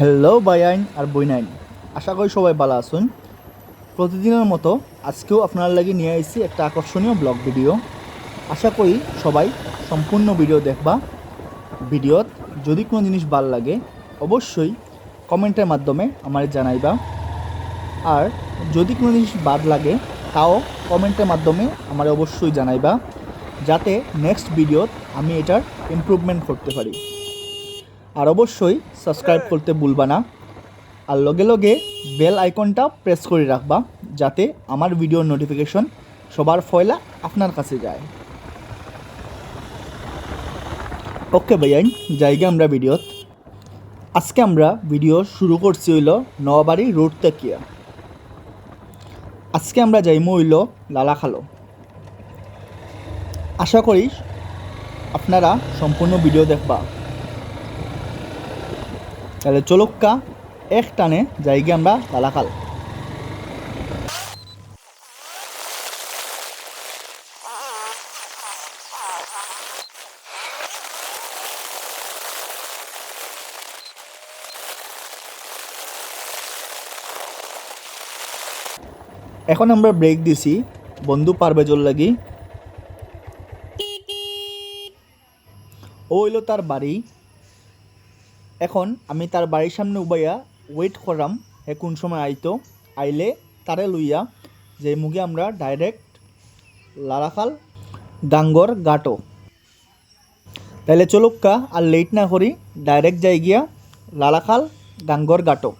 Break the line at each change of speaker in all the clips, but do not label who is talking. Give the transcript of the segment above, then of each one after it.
Hello বাইআইন আর বইনাইন। আশা করি সবাই ভালো আছেন। প্রতিদিনের মতো আজকেও আপনার লাগি নিয়ে এসেছি একটা আকর্ষণীয় ব্লগ ভিডিও। আশা করি সবাই সম্পূর্ণ ভিডিও দেখবা। ভিডিওত যদি কোনো জিনিস ভালো লাগে, অবশ্যই কমেন্টের মাধ্যমে আমার জানাইবা। আর যদি কোনো জিনিস বাদ লাগে, তাও কমেন্টের মাধ্যমে আমার অবশ্যই জানাইবা। যাতে নেক্সট ভিডিওত আমি এটার ইমপ্রুভমেন্ট করতে পারি। আর অবশ্যই সাবস্ক্রাইব করতে ভুলবা না। আর লগে লগে বেল আইকনটা প্রেস করে রাখবা, যাতে আমার ভিডিওর নোটিফিকেশন সবার ফয়লা আপনার কাছে যায়। ওকে ভাইয়াই জায়গা আমরা ভিডিওত। আজকে আমরা ভিডিও শুরু করছি হইল নবাবাড়ি রোড তেকিয়া আজকে আমরা যাইমু হইল লালাখালো। আশা করি আপনারা সম্পূর্ণ ভিডিও দেখবা। তাহলে চলুক্কা, এক টানে যাইগে আমরা লালাখাল এখন আমরা ব্রেক দিছি, বন্ধু পারবেজর লাগি। ও হইল তার বাড়ি। এখন আমি তার বাড়ির সামনে উবাইয়া ওয়েট করাম, হে কোন সময় আইতো, আইলে তারে লইয়া, যে মুগে আমরা ডাইরেক্ট লালাখাল গাঙ্গর গাটো তাইলে চলুক্কা আর লেট না করি ডাইরেক্ট যাই গিয়া লালাখাল গাঙ্গর গাটো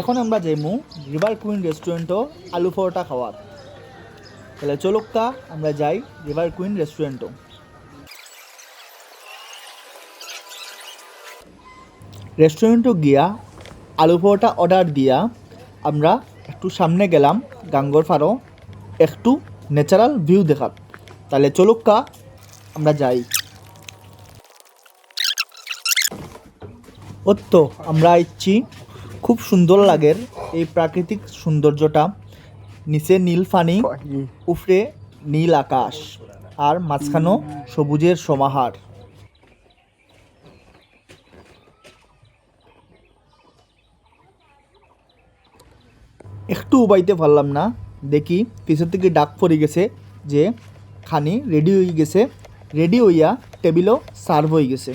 এখন আমরা যাইমু রিভার কুইন রেস্টুরেন্টও আলু পরোটা খাওয়ার। তাহলে চলুক্কা আমরা যাই রিভার কুইন রেস্টুরেন্টও রেস্টুরেন্টও গিয়া আলু পরোটা অর্ডার দিয়া আমরা একটু সামনে গেলাম গাঙ্গর ফারো একটু ন্যাচারাল ভিউ দেখার। তাহলে চলুক্কা আমরা যাই। ও তো আমরা ইচ্ছি খুব সুন্দর লাগের এই প্রাকৃতিক সৌন্দর্যটা। নিচে নীল পানি উফরে নীল আকাশ আর মাঝখানো সবুজের সমাহার। একটু উবাইতে পারলাম না। দেখি পিছন থেকে ডাক পড়ে গেছে যে, খানি রেডি হয়ে গেছে। রেডি হইয়া টেবিলও সার্ভ হয়ে গেছে।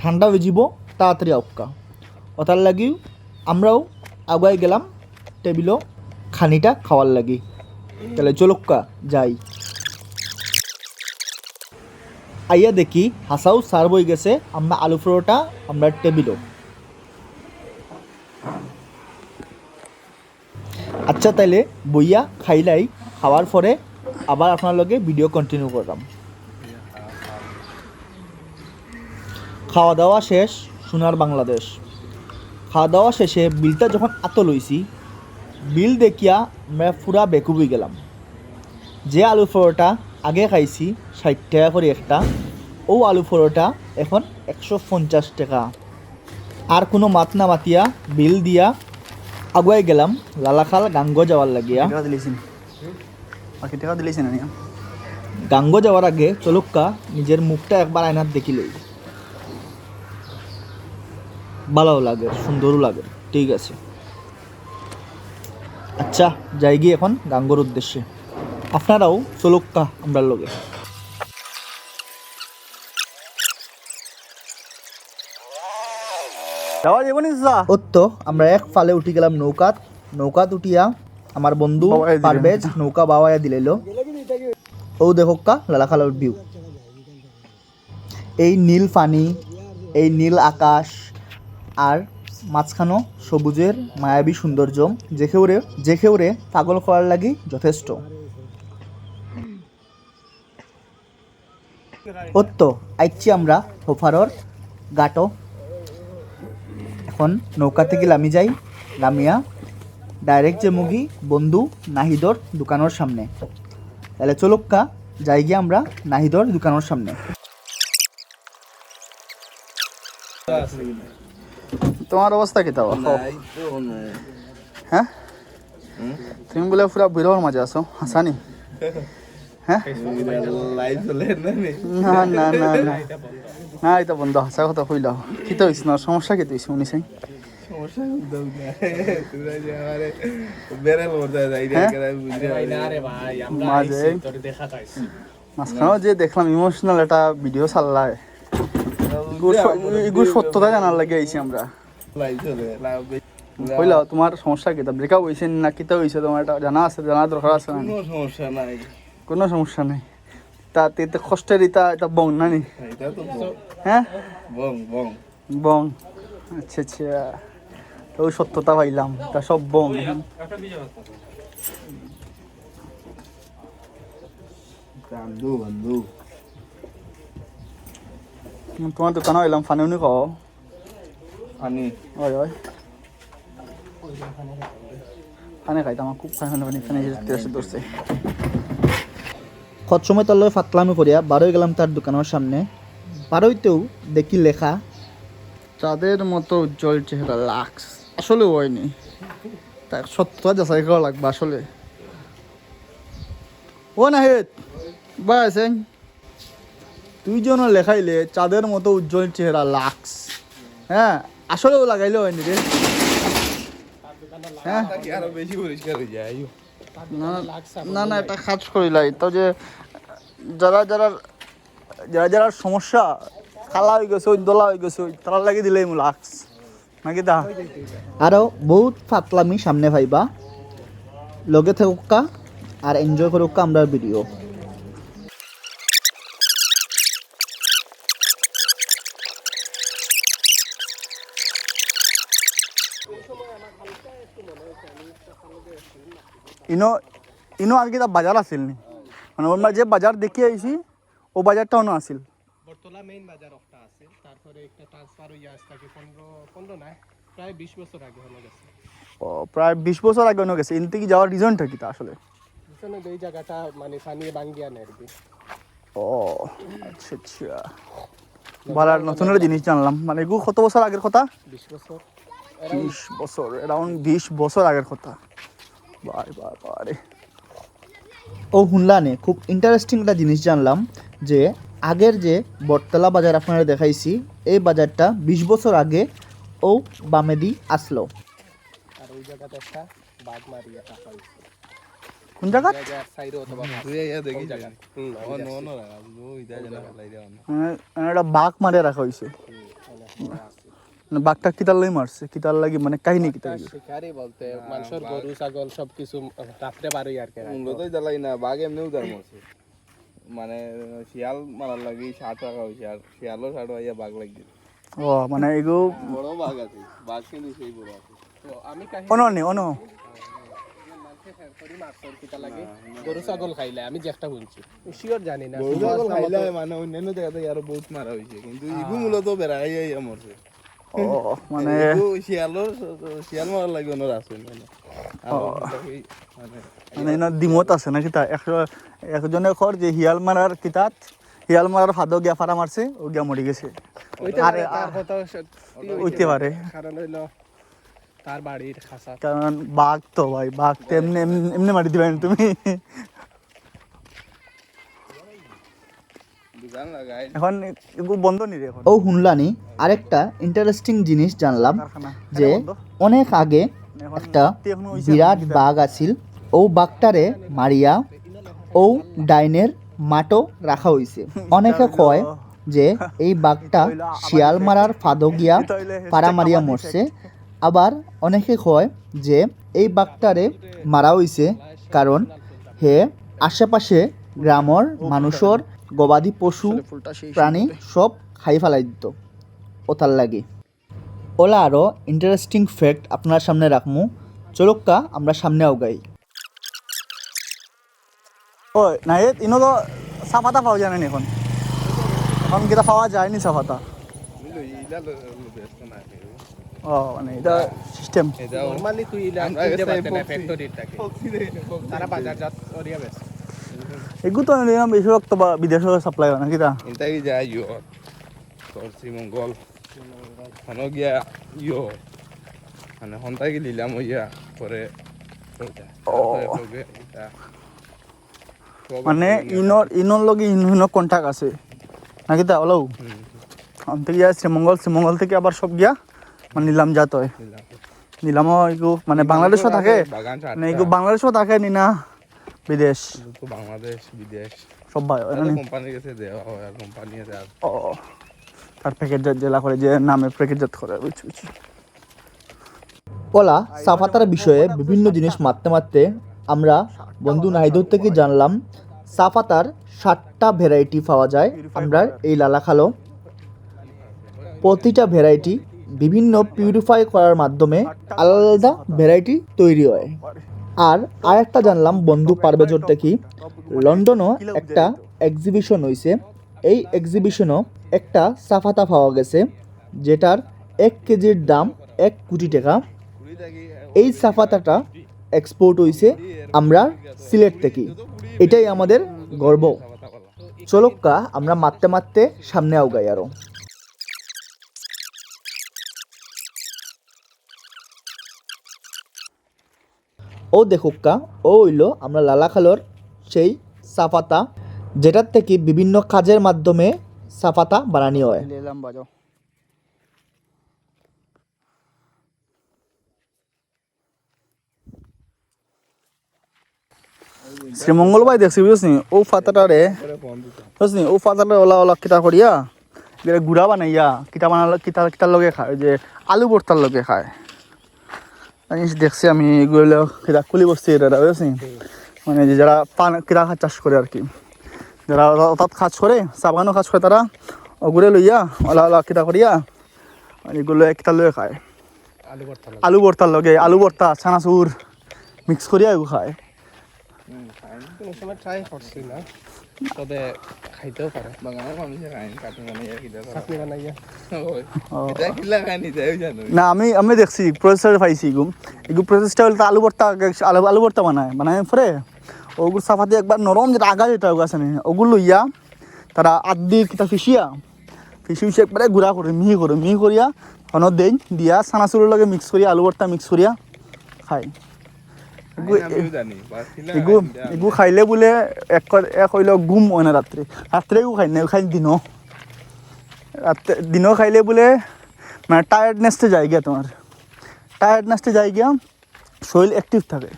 ঠান্ডা হয়ে যাব তাড়াতাড়ি অক্কা ওটার লাগি আমরাও আগুয়াই গেলাম টেবিলও খানিটা খাওয়ার লাগি। তাহলে চলক্কা যাই। আইয়া দেখি হাসাও সার্ভ হয়ে গেছে, আমরা আলু পরোটা, আমরা টেবিলও আচ্ছা তাইলে বইয়া খাইলাই খাওয়ার পরে আবার আপনার লগে ভিডিও কন্টিনিউ করলাম খাওয়া দাওয়া শেষ, সোনার বাংলাদেশ। খাওয়া দাওয়া শেষে বিলটা যখন আত লইছি বিল দেখিয়া আমরা পুরা বেকুবি গেলাম। যে আলু পরোটা আগে খাইছি, ষাট টাকা করে একটা, ও আলু পরোটা এখন একশো পঞ্চাশ টাকা। আর কোনো মাত না মাতিয়া বিল দিয়া আগুয়াই গেলাম। লালাখাল গাঙ্গ যাওয়ার লাগিয়া।
বাকি টাকা না
গাঙ্গ যাওয়ার আগে চলুক্কা নিজের মুখটা একবার আয়নার দেখিলেই ভালো লাগে সুন্দরও লাগে ঠিক আছে। আচ্ছা যাই গিয়ে এখন গাঙ্গর উদ্দেশ্যে। আপনারাও চলুক্কা আমরা লগে।
যাওয়া যাব নি যা।
ওর তো আমরা এক ফালে উঠি গেলাম নৌকাত। নৌকাত উঠিয়া আমার বন্ধু পারভেজ নৌকা বাবাইয়া দিলেলো। ও দেখোক্কা লালাখালার ভিউ এই নীল পানি এই নীল আকাশ আর মাঝখানো সবুজের মায়াবী সৌন্দর্য যেখেউরে যেখেউরে পাগল করার লাগি যথেষ্ট। তো আইচ্ছি আমরা হোফারর গাটো এখন নৌকা থেকে লামি যাই লামিয়া ডাইরেক্ট যে মুগি বন্ধু, নাহিদর দোকানের সামনে। তাহলে চলুক্কা যাই গিয়ে আমরা নাহিদর দোকানের সামনে।
তোমার অবস্থা কি তাও? হ্যাঁ? তুমি বলে পুরা বিরহর মাঝে আছো, হাসানি।
না না
না না না। না এটা বন্ধ। হাসা কথা কইলাও কিতা হইছে না? সমস্যা চাই হ্যাঁ? মাঝখানেও যে দেখলাম ইমোশনাল একটা ভিডিও চাল্লায় এগুলো সত্যতা জানার লাগে আইছি আমরা। কইলাও তোমার সমস্যা কিতা ব্রেকআপ হইছে না কিতা হইছে তোমার এটা জানা আছে জানা দরকার আছে না?
সমস্যা নাই।
কোনো সমস্যা নেই। তা তেতে কষ্টের ইতা এটা বং না নি?
বং,
হ্যাঁ?
বং বং।
বং। আচ্ছা আচ্ছা। তো ওই সত্যতা পাইলাম তা সব বং। তোমার দোকানে হইলাম ফানি উনি কও।
পানি
ওই ওই। ফানে খাইতাম আমার খুব ফানি ফানি তেরাশি ধরছে।
কত সময় তার ফাতলামি করিয়া বারোই গেলাম তার দোকানের সামনে। বারোইতেও দেখি লেখা
চাঁদের মতো উজ্জ্বল চেহারা লাক্স। আসলে হয়নি। তাই সত্যতা যাচাই করা লাগবে আসলে। ও না হেত বা আছেন তুই যেন লেখাইলে চাঁদের মতো উজ্জ্বল চেহারা লাক্স। হ্যাঁ আসলেও লাগাইলে হয়নি রে। হ্যাঁ
আরও বেশি পরিষ্কার হয়ে যায়
না না এটা কাজ করিলাই তো যে যারা যারা যারা যারা সমস্যা খালা হয়ে গেছে দোলা হয়ে গেছে তারা লাগি দিলে লাক্স নাকি দা?
আরও বহুত ফাতলামি সামনে ভাইবা। লগে থাকুকা আর এনজয় করুকা আমরা ভিডিও
ইনো ইনো আর কি বাজার আছিল নি। মানে ওর যে বাজার দেখি আইছি ও বাজারটা অন্য আছিল।
বর্তলা মেইন বাজার একটা আছে তারপরে একটা ট্রান্সফার হইয়া আজ থেকে পনেরো পনেরো না প্রায় বিশ বছর আগে হলো গেছে।
ও প্রায় বিশ বছর আগে অন্য গেছে ইনতে কি যাওয়ার রিজনটা কি তা আসলে?
এই জায়গাটা মানে পানি বাঙ্গিয়া কি।
ও আচ্ছা আচ্ছা। বালার নতুন একটা জিনিস জানলাম। মানে এগুলো কত বছর আগের কথা?
বিশ বছর।
বিশ বছর অ্যারাউন্ড বিশ বছর আগের কথা। বারে বারে বারে
ও শুনলানে খুব ইন্টারেস্টিং একটা জিনিস জানলাম যে আগের যে বটতলা বাজার আপনারা দেখাইছি এই বাজারটা বিশ বছর আগে ও বামেদি আসলো।
আর ওই জায়গাতে একটা বাঘ মারিয়া
কোন জায়গা?
জায়গার সাইডে অথবা
তুই দেখি
জায়গা হুম
ও নো নো ও ইদা জানা লাই দেওয়া
মানে একটা বাঘ মারে রাখা হয়েছে মানে বাঘটা কিতার লাগি মারছে কিতার লাগি মানে কাহিনী কিতার?
শিকারি বলতে মানুষের গরু ছাগল সব কিছু রাত্রে আর কি।
জ্বালাই না বাঘ এমনিও তার মরছে। মানে শিয়াল মারার লাগি ষাট টাকা হয়েছে আর শিয়ালও ষাট হইয়া বাঘ লাগছে।
ও মানে এগো
বড় বাঘ আছে বাঘ কিন্তু সেই বড় আছে।
তো আমি কাহিনী
অন অন
গরু ছাগল খাইলে আমি যে একটা শুনছি। শিওর জানি না।
গরু ছাগল খাইলে মানে অন্যান্য জায়গাতে আরও বহুত মারা হয়েছে কিন্তু ইগু মূলত বেড়াই মরছে।
মানে
শিয়াল লাগি আছে মানে মানে
দ্বিমত আছে না কিতা? এক- একজনে কর যে হিয়াল মারার কিতাত হিয়াল মারার ফাদো গিয়া ফারা মারছে ও গিয়া মরি গেছে। হইতে পারে
কারণ তার বাড়ির খাসা
কারণ বাঘ তো ভাই বাঘ তো এমনি এমনি- মারি দিবে না তুমি
দোকান লাগাই
এখন বন্ধ নি রে
ও শুনলানি আরেকটা ইন্টারেস্টিং জিনিস জানলাম যে অনেক আগে একটা বিরাট বাঘ আছিল। ও বাঘটারে মারিয়া ও ডাইনের মাটো রাখা হইছে। অনেকে কয় যে এই বাঘটা শিয়াল মারার ফাদো গিয়া পাড়া মারিয়া মরছে। আবার অনেকে কয় যে এই বাঘটারে মারা হইছে কারণ হে আশেপাশে গ্রামর মানুষের গবাদি পশু প্রাণী সব খাই ফেলাই দিত ওতার লাগে। ওলা আরও ইন্টারেস্টিং ফ্যাক্ট আপনার সামনে রাখমু। চলুক্কা আমরা সামনে আগাই।
ওই না ইনো তো চাপাতা পাওয়া যায় না এখন? এখন কিটা পাওয়া যায়নি ও মানে এটা সিস্টেম
নরমালি তুই ইলা তারা বাজারজাত করিয়া বেশ
এগুলো তো আমি দেখলাম বেশিরভাগ তো বা- বিদেশে সাপ্লাই না কিটা
Intai ya yo. Torsi mongol. Ano gya yo. Ano hontai ki lilam ya pore.
Oh. মানে ইনর ইনর লগে ইনর কন্ট্যাক্ট আছে নাকি তা হলো আমি থেকে গিয়া শ্রীমঙ্গল শ্রীমঙ্গল থেকে আবার সব গিয়া মানে নিলাম যাত হয় নিলামও এগু মানে বাংলাদেশও থাকে মানে এগু বাংলাদেশও থাকে নি না বিদেশ।
তো বাংলাদেশ বিদেশ।
সব ভাই
কোম্পানির কাছে দেওয়া হয় আর কোম্পানি আছে আর
ও তার প্যাকেটজাত জেলা করে যে নামে প্যাকেটজাত করে বুঝছি বুঝছি।
ওলা সাফাতার বিষয়ে বিভিন্ন জিনিস মারতে মারতে আমরা বন্ধু নাহিদুর থেকে জানলাম সাফাতার সাতটা ভ্যারাইটি পাওয়া যায়। আমরা এই লালা খালো। প্রতিটা ভ্যারাইটি বিভিন্ন পিউরিফাই করার মাধ্যমে আলাদা আলাদা ভ্যারাইটি তৈরি হয়। আর আর একটা জানলাম, বন্ধু পারভেজর থেকে লন্ডনও একটা এক্সিবিশন হয়েছে এই এক্সিবিশনও একটা সাফাতা পাওয়া গেছে, যেটার এক কেজির দাম এক কোটি টাকা। এই সাফাতাটা এক্সপোর্ট হয়েছে আমরা সিলেট থেকে। এটাই আমাদের গর্ব। চলক্কা আমরা মারতে মারতে সামনে আগাই আরও। ও দেখুক্কা ও হইল আমরা লালাখালোর সেই সাফাতা যেটার থেকে বিভিন্ন কাজের মাধ্যমে সাফাতা বানানি হয়।
শ্রীমঙ্গল ভাই দেখছি বুঝছি ও ফাতাটারে বুঝছি ও ফাতাটা ওলা ওলা কিতা করিয়া গুড়া বানাইয়া কিতা বানালো কিতা কিতার লগে খায় যে আলু ভর্তার লগে খায়। জিনিস দেখছি আমি এগুলো কিরা কুলি বসছি এটা বুঝছি মানে যে যারা পান কিরা খাট চাষ করে আর কি। যারা অর্থাৎ কাজ করে সাবাগানও কাজ করে তারা ওগুলো লইয়া ওলা ওলা কিরা করিয়া এগুলো একটা লয়ে খায়।
আলু
ভর্তার লগে। আলু ভর্তা ছানাচুর মিক্স করিয়া এগুলো খায়।
কোনো সময় ট্রাই করছি না তবে খাইতেও পারে।
মানুষের কিটা
বানাইয়া
না আমি আমি দেখছি প্রসেসর পাইছি এগু এগু প্রসেসটা হলে তো আলু ভর্তা আলু আলু ভর্তা বানায় বানায় পরে ওগুলো সাফাতে একবার নরম যেটা আগা যেটা ওগুলো আছে না ওগুলো লইয়া তারা আদি কিতা ফিসিয়া ফিসি ফিসি একবারে গুড়া করে মিহি করে মিহি করিয়া হনত দেই দিয়া চানাচুরের লগে মিক্স করিয়া আলু ভর্তা মিক্স করিয়া খায়। এগু- খাইলে বোলে এক এক হইল গুম হয় না রাত্রে রাত্রে এগু খাই না খাই দিন। রাত্রে দিনও খাইলে বোলে মানে টায়ার্ডনেসটা যায় গিয়া তোমার টায়ার্ডনেসটা যায় গিয়া শরীর অ্যাক্টিভ থাকে।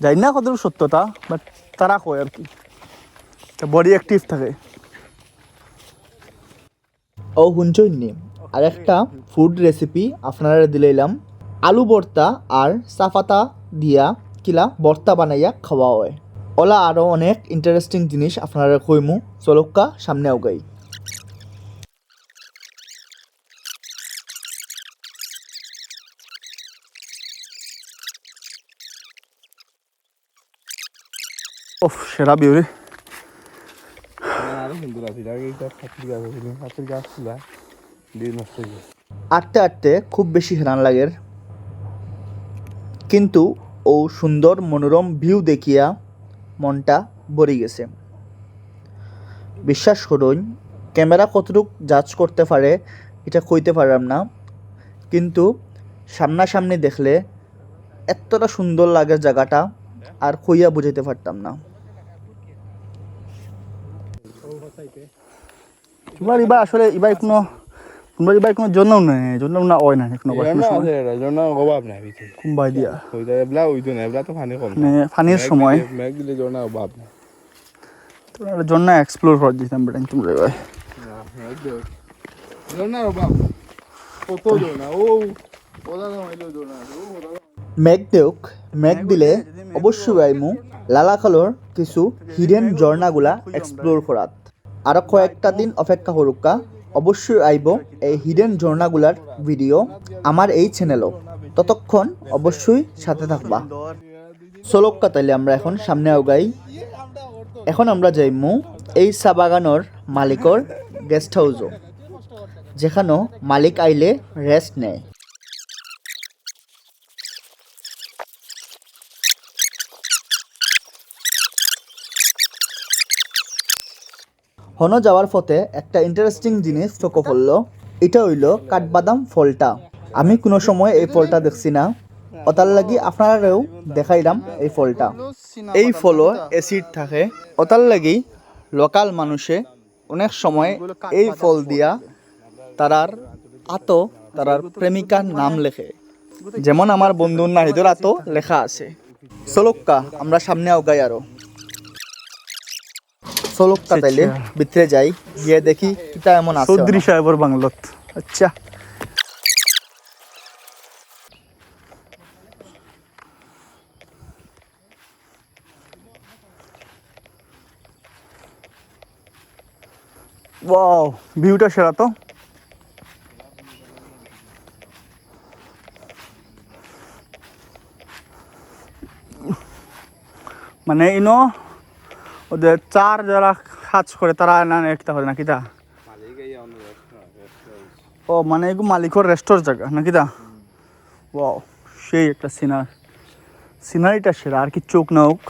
যাই না কত সত্যতা বাট তারা কয় আর কি। বডি অ্যাক্টিভ থাকে।
ও হুঞ্চইনি আর একটা ফুড রেসিপি আপনারা দিলাইলাম আলু ভর্তা আর সাফাতা দিয়া কিলা বর্তা বানাইয়া খাওয়া হয়। ওলা আরও অনেক ইন্টারেস্টিং জিনিস আপনারা কইমু। চলক্কা সামনে আগাই।
ওফ সেরা বিউরি
হয়ে
আটতে আটতে খুব বেশি হেরান লাগের। কিন্তু ও সুন্দর মনোরম ভিউ দেখিয়া মনটা ভরে গেছে। বিশ্বাস করুন, ক্যামেরা কতটুক জাজ করতে পারে, এটা কইতে পারলাম না। কিন্তু সামনাসামনি দেখলে এতটা সুন্দর লাগে জায়গাটা আর কইয়া বুঝাইতে পারতাম না।
আসলে এবার কোনো তোমরা এবার কোনো জন্য নেই? জন্য না হয় না কোনো
জন্য অভাব নাই
কোনবাই দিয়া?
ওইটা এবলা ওইতো না এবলা তো পানি কম
মানে পানির সময়।
মেঘ দিলে জন্য অভাব নাই।
তোমরা জন্য এক্সপ্লোর করে দিতাম বেটাই তোমরা
দিলে জন্য অভাব কত জন্য ও ওদা না হইল জন্য ও ওদা
মেঘ দেউক মেঘ দিলে অবশ্যই আইমু লালাখালোর কিছু হিডেন ঝর্ণাগুলা এক্সপ্লোর করাত আরও কয়েকটা দিন অপেক্ষা করুকা অবশ্যই আইব এই হিডেন ঝর্ণাগুলার ভিডিও আমার এই চ্যানেলও ততক্ষণ অবশ্যই সাথে থাকবা। চলক্কা, তাইলে আমরা এখন সামনে আগাই। এখন আমরা যাইমু এই চা বাগানোর মালিকর গেস্ট হাউসও যেখানে মালিক আইলে রেস্ট নেয়। হনো যাওয়ার পথে একটা ইন্টারেস্টিং জিনিস চোখে পড়ল। এটা হইল কাঠবাদাম ফলটা। আমি কোনো সময় এই ফলটা দেখছি না। ওটার লাগি আপনারাও দেখাইলাম এই ফলটা। এই ফলও অ্যাসিড থাকে। ওটার লাগি লোকাল মানুষে অনেক সময় এই ফল দিয়া তারার আতো, তারার প্রেমিকার নাম লেখে। যেমন আমার বন্ধুর নাহিদর আতো লেখা আছে। সলক্কা আমরা সামনে আগাই আরও। সলক্কা তাইলে ভিতরে যাই গিয়ে দেখি কিটা এমন আছে
চৌধুরী সাহেবর বাংলত। আচ্ছা। ওয়াও ভিউটা সেরা তো। মানে ইনো ওদের চার যারা কাজ করে, তারা না একটা করে নাকি তা?
মালিক এই অন্য রেস্টুরেন্ট
ও মানে এগু মালিকর রেস্টোর জায়গা নাকি দা ও সেই একটা সিনার। সিনারিটা সেরা, আর কি চোখ না হোক।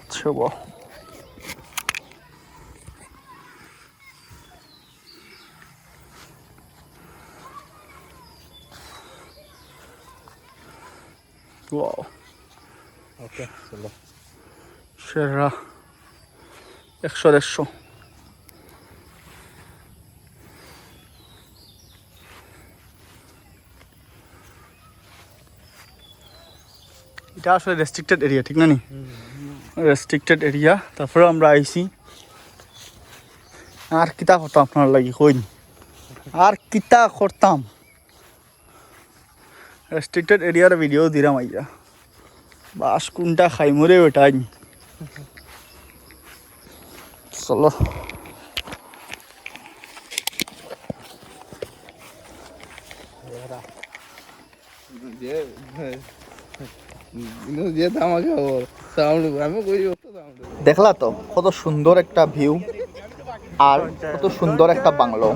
আচ্ছা বাহ Wow.
ওকে চলো
সেরা একশো দেড়শো এটা আসলে রেস্ট্রিক্টেড এরিয়া ঠিক না নি? রেস্ট্রিক্টেড এরিয়া তারপরে আমরা আইছি। আর কিতা করতাম আপনার লাগি কইন। আর কিতা করতাম। রেস্ট্রিক্টেড এরিয়ার ভিডিও দিলাম আইয়া। বাস কোনটা খাই, মরে ওটাই চলো।
দেখলা তো, কত সুন্দর একটা ভিউ আর কত সুন্দর একটা বাংলো।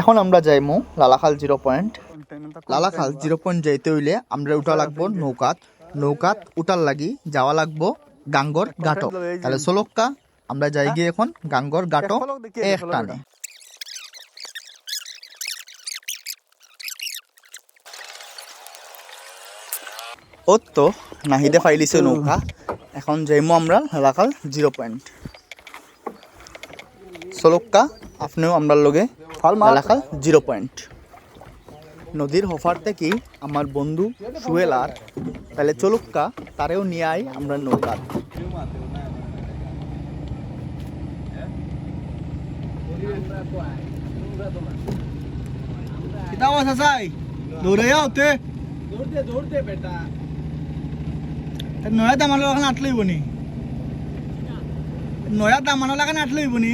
এখন আমরা যাইমু Lalakhal zero point. Lalakhal zero point যাইতে হইলে আমরা উঠা লাগবো নৌকাত। নৌকাত উঠার লাগি যাওয়া লাগবো গাঙ্গর ঘাটো তাহলে সোলক্কা আমরা যাই গিয়ে এখন গাঙ্গর ঘাটো এক টানে। ও তো নাহিদে ফাইলিছে নৌকা। এখন যাইমু আমরা লালাখাল জিরো পয়েন্ট। সোলক্কা আপনিও আমরার লগে লালাখাল জিরো পয়েন্ট নদীর হফার থেকে আমার বন্ধু সুয়েল আর তাহলে চলুক্কা তারেও নিয়ে আই আমরা নৌকা কিতা আওয়াজ আছে দৌড়ে যাও তে।
দৌড়তে দৌড়তে বেটা।
নয়া দামানো লাগান আটলে হইব নি নয়া দামানো লাগান আটলে হইব নি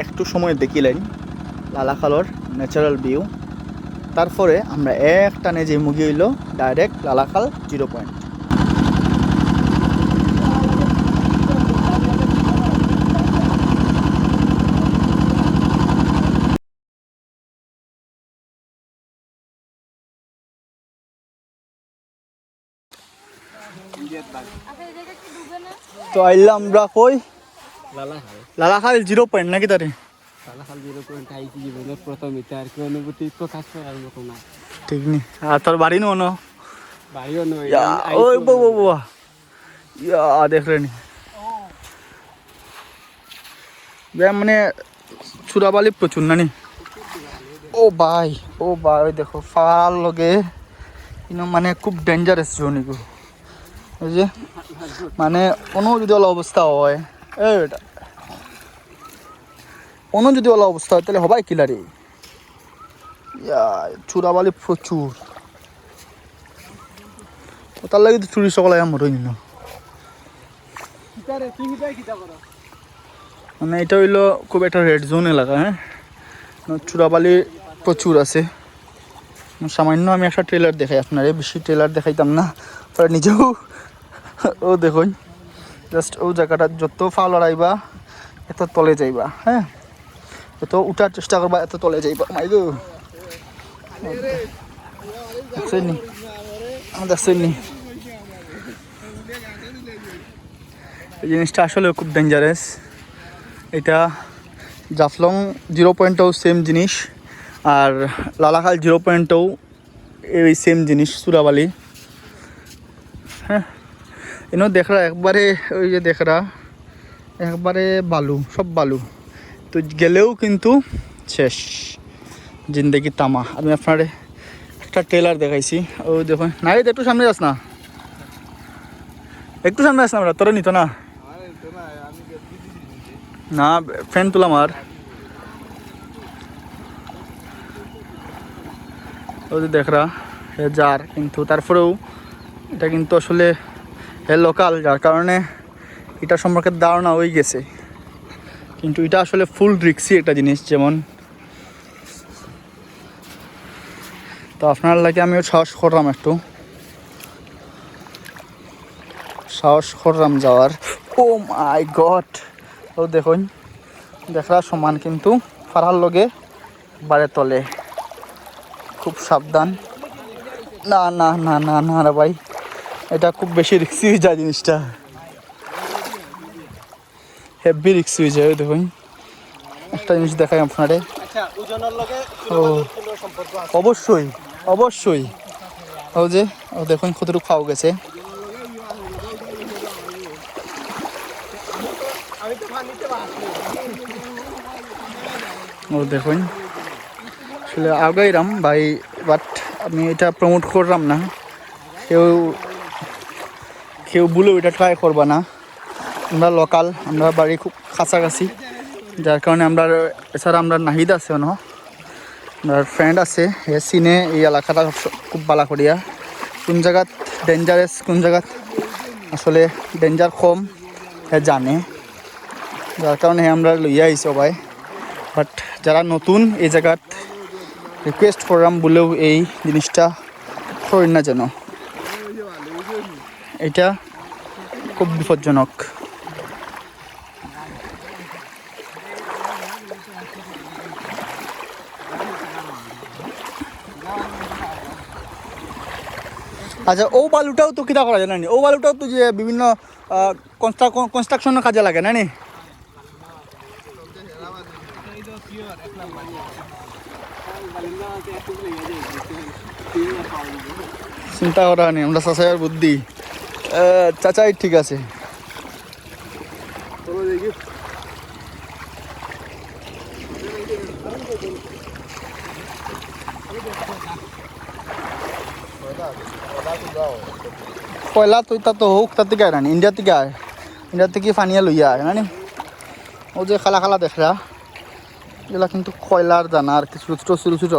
একটু সময় দেখিলেন লালাখালোর ন্যাচারাল ভিউ তারপরে আমরা এক টানে যে মুগি হইল ডাইরেক্ট লালাখাল জিরো পয়েন্ট তো আইলাম আমরা কই
লালাখাল
জিরো পয়েন্ট নাকি তারে?
লালাখাল জিরো পয়েন্ট আইছি জীবনের প্রথম এটা আর কি অনুভূতি প্রকাশ করার মতো না।
ঠিক নি। আর তোর বাড়ি নো ন?
বাড়িও নয়
ইয়া ওই ইয়া দেখ রে নি। বে মানে চুরাবালি প্রচুর না নি? ও ভাই ও ভাই দেখো ফাল লগে। মানে খুব ডেঞ্জারাস জোনি গো। ওই যে মানে কোনো যদি ওলা অবস্থা হয়। এই বেটা। কোনো যদি ওলা অবস্থা হয় তাহলে হবাই কিলারি। চুরাবালি প্রচুর। তার লাগে তো চুরি সকলে আমার হই না
কিতারে তুই হিটাই কিতা করো?
মানে এটা হইল খুব একটা রেড জোন এলাকা হ্যাঁ? চুরাবালি প্রচুর আছে। সামান্য আমি একটা ট্রেলার দেখাই আপনার বেশি ট্রেলার দেখাইতাম না নিজেও ও দেখুন জাস্ট ও জায়গাটা যত ফাল লড়াইবা এত তলে যাইবা হ্যাঁ? এত উঠার চেষ্টা করবা, এত তলে যাইবা মাই গো দেখছেন নি দেখছেন নি এই জিনিসটা আসলে খুব ডেঞ্জারাস এটা জাফলং জিরো পয়েন্টও সেম জিনিস, আর লালাখাল জিরো পয়েন্টও এই সেম জিনিস, সুরাবালি। হ্যাঁ? এনো দেখরা, একবারে ওই যে দেখরা, একবারে বালু, সব বালু। তো গেলেও কিন্তু শেষ, জিন্দগি তামা। আমি আপনার একটা ট্রেলার দেখাইছি। ও দেখুন না একটু সামনে যাস না? একটু সামনে আস না আমরা? তোরা নিত না? না ফ্যান তুলাম আর ও যে দেখরা যার কিন্তু, তারপরেও এটা কিন্তু আসলে লোকাল যার কারণে এটা সম্পর্কে ধারণা হয়ে গেছে। কিন্তু এটা আসলে ফুল রিক্সি একটা জিনিস যেমন। তো আপনার লাগে আমিও সাহস করলাম একটু। সাহস করলাম যাওয়ার। ও মাই গড ও দেখুন, দেখরা সমান কিন্তু ফারার লগে বারে তলে। খুব সাবধান। না না না না না রে ভাই। এটা খুব বেশি রিক্সি হয়ে যায় জিনিসটা। হেভি রিক্সি হয়ে যায় দেখুন। একটা জিনিস দেখাই আপনারে।
আচ্ছা
ও অবশ্যই অবশ্যই। ও যে ও দেখুন কতটুকু খাওয়া গেছে। ও দেখুন। আসলে আগাইরাম ভাই বাট আমি এটা প্রমোট করলাম না। কেউ কেউ বলেও এটা ট্রাই করবা না। আমরা লোকাল আমরা বাড়ি খুব কাছাকাছি। যার কারণে আমরা, এছাড়া আমরা নাহিদ আছে ন। আমার ফ্রেন্ড আছে হে চিনে এই এলাকাটা খুব বালা করিয়া কোন জায়গাত ডেঞ্জারাস কোন জায়গাত আসলে ডেঞ্জার কম হে জানে। যার কারণে আমরা লইয়া আইছি সবাই। বাট যারা নতুন এই জায়গাত রিকোয়েস্ট করলাম, বলেও এই জিনিসটা করেন না যেন। এটা খুব বিপজ্জনক। আচ্ছা ও বালুটাও তো কিটা করা যায় না ও বালুটাও তো যে বিভিন্ন কনস্ট্রাকশনের কাজে লাগে না নি চিন্তা করা নেই আমরা চাচাইয়ের বুদ্ধি। চাচাই ঠিক আছে। কয়লা তুই তা তো হোক তার থেকে আয় ইন্ডিয়া থেকে আয়। ইন্ডিয়া থেকে ফানিয়া লইয়া আয় না নি? ও যে খালা খালা দেখরা এগুলা কিন্তু কয়লার দানা আর কিছু ছোটো ছোটো ছোটো ছোটো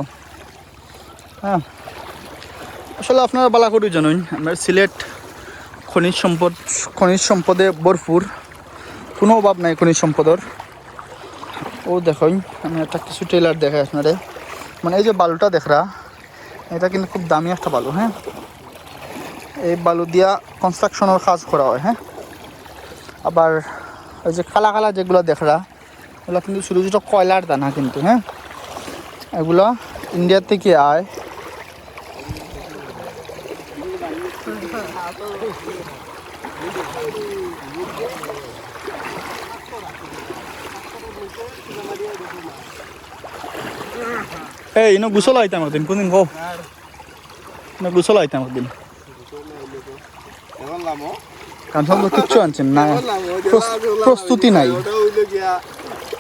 হ্যাঁ। আসলে আপনারা বালা করি জানুন আমার সিলেট খনিজ সম্পদ, খনিজ সম্পদে ভরপুর। কোনো অভাব নাই খনিজ সম্পদর ও দেখুন আমি একটা কিছু ট্রেলার দেখাই আপনারে। মানে এই যে বালুটা দেখরা, এটা কিন্তু খুব দামি একটা বালু হ্যাঁ? এই বালু দিয়া কনস্ট্রাকশনের কাজ করা হয় হ্যাঁ? আবার ওই যে খালা খালা যেগুলো দেখরা ওগুলো কিন্তু ছোটো ছোটো কয়লার দানা কিন্তু হ্যাঁ? এগুলো ইন্ডিয়া থেকে আয়। এই, ইনো গুছল আইতাম একদিন কোনদিন গো ইনো গুছল আইতাম একদিন কারণ সব কিচ্ছু আনছেন না প্রস- প্রস্তুতি নাই।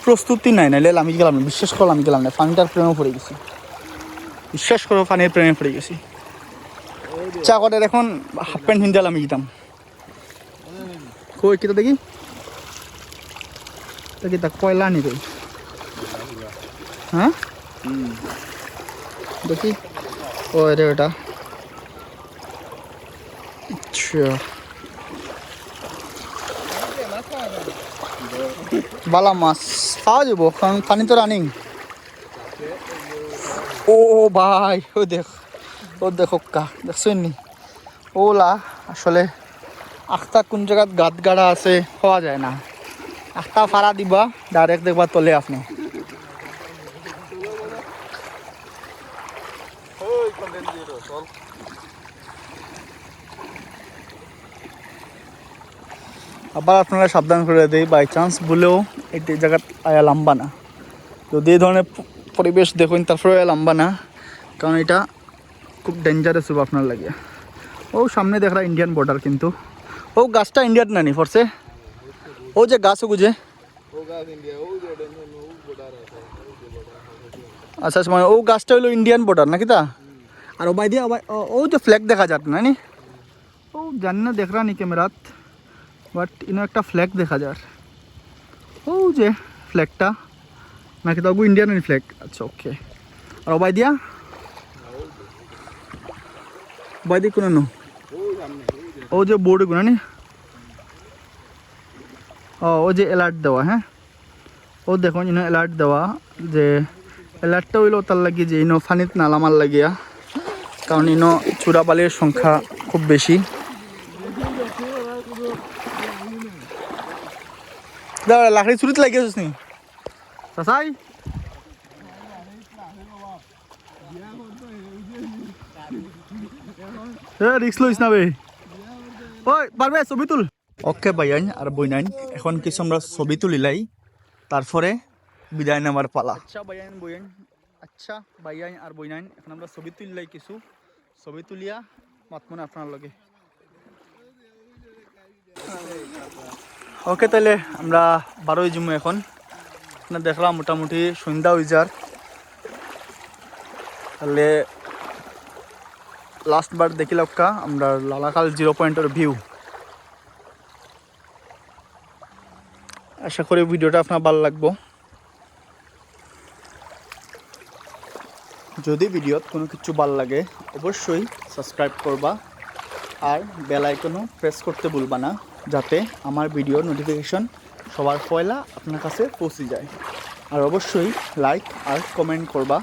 প্রস্তুতি নাই, নাইলে আমি গেলাম না বিশ্বাস করো আমি গেলাম না পানিটার প্রেমে পড়ে গেছি। বিশ্বাস করো পানির প্রেমে পড়ে গেছি। চা কটার এখন হাফ প্যান্ট হিন্দাল আমি যেতাম কই কিটা দেখি? দেখি তা কয়লা নি কই? হ্যাঁ? দেখি। ও রে ওটা? আচ্ছা। বালা মাছ। পাওয়া যাব, কারণ পানি তো রানিং ও, ভাই, ও দেখ। ও দেখো কা দেখছেন নি ওলা, আসলে আখতা কোন জায়গাত গাত গাড়া আছে পাওয়া যায় না। আখতা ফাড়া দিবা ডাইরেক্ট দেখবা তলে আপনি। আবার আপনারা সাবধান করে দেই বাই চান্স বলেও এই জায়গাত আয়া লাম্বা না। যদি এই ধরনের পরিবেশ দেখুন তারপরে আয়া লাম্বা না। কারণ এটা খুব ডেঞ্জারাস হবে আপনার লাগে। ও, সামনে দেখরা ইন্ডিয়ান বর্ডার কিন্তু। ও, গাছটা ইন্ডিয়ান না নি ফরসে ও যে গাছ গুজে আচ্ছা আচ্ছা মানে ও গাছটা হলো ইন্ডিয়ান বর্ডার নাকি তা? আর ও বাইদি ও যে ফ্ল্যাগ দেখা যাত না নি? ও, জানি না, দেখ রা নি ক্যামেরাত বাট ইনো একটা ফ্ল্যাগ দেখা যার। ও যে ফ্ল্যাগটা নাকি তো ইন্ডিয়ান ফ্ল্যাগ আচ্ছা ওকে আর ও বাইদিয়া? কোনো ও যে বোর্ডগুলো নি? ও যে অ্যালার্ট দেওয়া হ্যাঁ? ও দেখুন ইনো অ্যালার্ট দেওয়া যে অ্যালার্টটা হইল তার লাগি যে ইনো ফানিত নালামার লাগিয়া, কারণ ইনো চূড়াবালির সংখ্যা খুব বেশি। লাকড়ি চুরিতে লাগিয়েছিস নি? চাচাই? রিক্স লইস না বে। ওই পারবে ছবি তুল। ওকে ভাইয়ান আর বইনাইন এখন কিছু আমরা ছবি তুলিলাই তারপরে বিদায় নেওয়ার পালা। আচ্ছা ভাইয়ান বইয়ান আচ্ছা ভাইয়ান আর বইনাইন এখন আমরা ছবি তুলিলাই কিছু। ছবি তুলিয়া মাতমনে আপনার লগে। ওকে তাহলে আমরা বারোই জুমু এখন। দেখলাম মোটামুটি সন্ধ্যা হয়ে যার তাহলে লাস্ট বার দেখিলাম কা আমরা লালাকাল জিরো পয়েন্টের ভিউ আশা করি ভিডিওটা আপনার ভালো লাগবো। যদি ভিডিওত কোনো কিছু ভালো লাগে, অবশ্যই সাবস্ক্রাইব করবা। আর বেল আইকনও প্রেস করতে ভুলবা না, যাতে আমার ভিডিও নোটিফিকেশন সবার পয়লা আপনার কাছে পৌঁছে যায়। আর অবশ্যই লাইক আর কমেন্ট করবা।